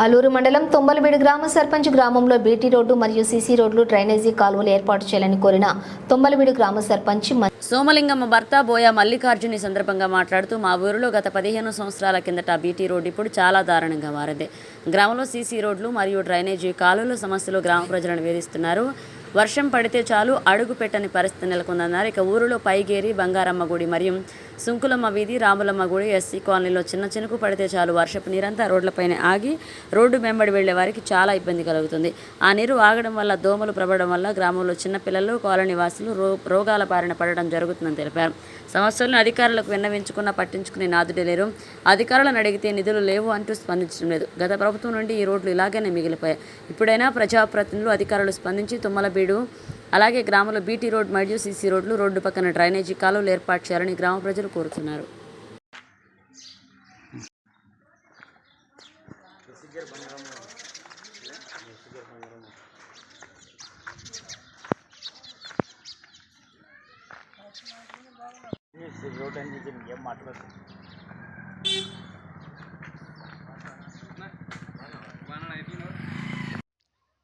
ఆలూరు మండలం తొంబలబీడు గ్రామ సర్పంచ్ గ్రామంలో బీటీ రోడ్డు మరియు సీసీ రోడ్లు డ్రైనేజీ కాలువలు ఏర్పాటు చేయాలని కోరిన తొంబలబీడు గ్రామ సర్పంచ్ సోమలింగమ్మ భర్త బోయ మల్లికార్జుని సందర్భంగా మాట్లాడుతూ మా ఊరిలో గత పదిహేను సంవత్సరాల కిందట బీటీ రోడ్డు ఇప్పుడు చాలా దారుణంగా మారింది. గ్రామంలో సీసీ రోడ్లు మరియు డ్రైనేజీ కాలువల సమస్యలు గ్రామ ప్రజలను వేధిస్తున్నారు. వర్షం పడితే చాలు అడుగు పెట్టని పరిస్థితి నెలకొందన్నారు. ఇక ఊరిలో పైగేరి బంగారమ్మ గుడి మరియు సుంకులమ్మ వీధి రాములమ్మ గుడి ఎస్సీ కాలనీలో చిన్న చినుకు పడితే చాలు వర్షపు నీరంతా రోడ్లపైన ఆగి రోడ్డు వెంబడి వెళ్ళే వారికి చాలా ఇబ్బంది కలుగుతుంది. ఆ నీరు ఆగడం వల్ల దోమలు ప్రబడడం వల్ల గ్రామంలో చిన్నపిల్లలు కాలనీ వాసులు రో రోగాల బారిన పడడం జరుగుతుందని తెలిపారు. సమస్యలను అధికారులకు విన్నవించుకున్నా పట్టించుకునే నాదుడే లేరు. అధికారులను అడిగితే నిధులు లేవు అంటూ స్పందించడం లేదు. గత ప్రభుత్వం నుండి ఈ రోడ్లు ఇలాగనే మిగిలిపోయాయి. ఇప్పుడైనా ప్రజాప్రతినిధులు అధికారులు స్పందించి తుమ్మలబీడు అలాగే గ్రామంలో బీటీ రోడ్ మరియు సీసీ రోడ్లు రోడ్డు పక్కన డ్రైనేజీ కాలువలు ఏర్పాటు చేయాలని గ్రామ ప్రజలు కోరుతున్నారు.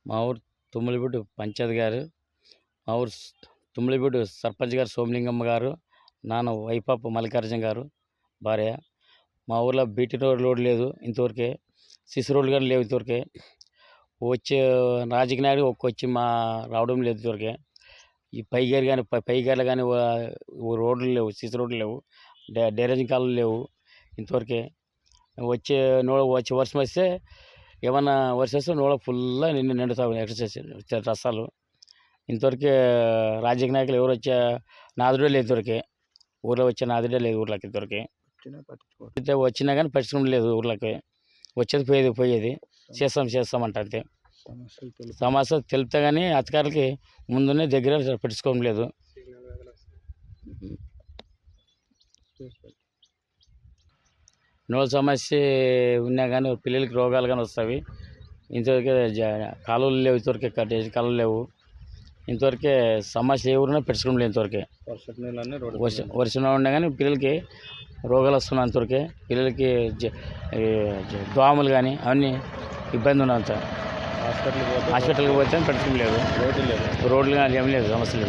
మా ఊరు తుమ్మలిబిడ్డు పంచాయత్ గారు మా ఊరు స్- సర్పంచ్ గారు సోమలింగమ్మ గారు నాన్న వైపాపు మల్లికార్జున గారు భార్య. మా ఊర్లో బీటీ రోడ్ రోడ్ లేదు ఇంతవరకే సిసి రోడ్లు కానీ లేవు ఇంతవరకే. వచ్చే రాజకీయ నాయుడు ఒక్క వచ్చి మా రావడం లేదు ఇంతవరకే. ఈ పైగారు కానీ పై పైగారులు కానీ రోడ్లు లేవు సిసి రోడ్లు లేవు డే కాలు లేవు ఇంతవరకే. వచ్చే నో వచ్చే వర్షం వస్తే ఏమన్నా వర్షం వస్తే నోడ ఫుల్గా నిండు నిండుతావు ఎక్సర్సైజ్ రసాలు. ఇంతవరకే రాజకీయ నాయకులు ఎవరు వచ్చే నాదుడే లేదు ఇంతవరకే ఊర్లో వచ్చే నాదుడే లేదు ఊర్లోకి ఇంతవరకే అయితే వచ్చినా కానీ పట్టించుకోవడం లేదు ఊర్లోకి. వచ్చేది పోయేది పోయేది. చేస్తాం చేస్తామంట అంతే. సమస్య తెలిపితే కానీ అధికారులకి ముందునే దగ్గర పట్టించుకోవడం లేదు. నోళ్ళ సమస్య ఉన్నా కానీ పిల్లలకి రోగాలు కానీ వస్తాయి. ఇంతవరకే కాలువలు లేవు ఇంతవరకే కట్టేసి కాలువలు లేవు. ఇంతవరకే సమస్య ఎవరైనా పెట్టుకోవడం లేదు ఇంతవరకే. వర్షం వర్షం ఉన్నా కానీ పిల్లలకి రోగాలు వస్తున్నాయి అంతవరకే. పిల్లలకి దోమలు కానీ అవన్నీ ఇబ్బంది ఉన్నంత. హాస్పిటల్కి పోతే పెట్టుకోవడం లేదు. రోడ్లు కానీ ఏం లేదు సమస్య లేదు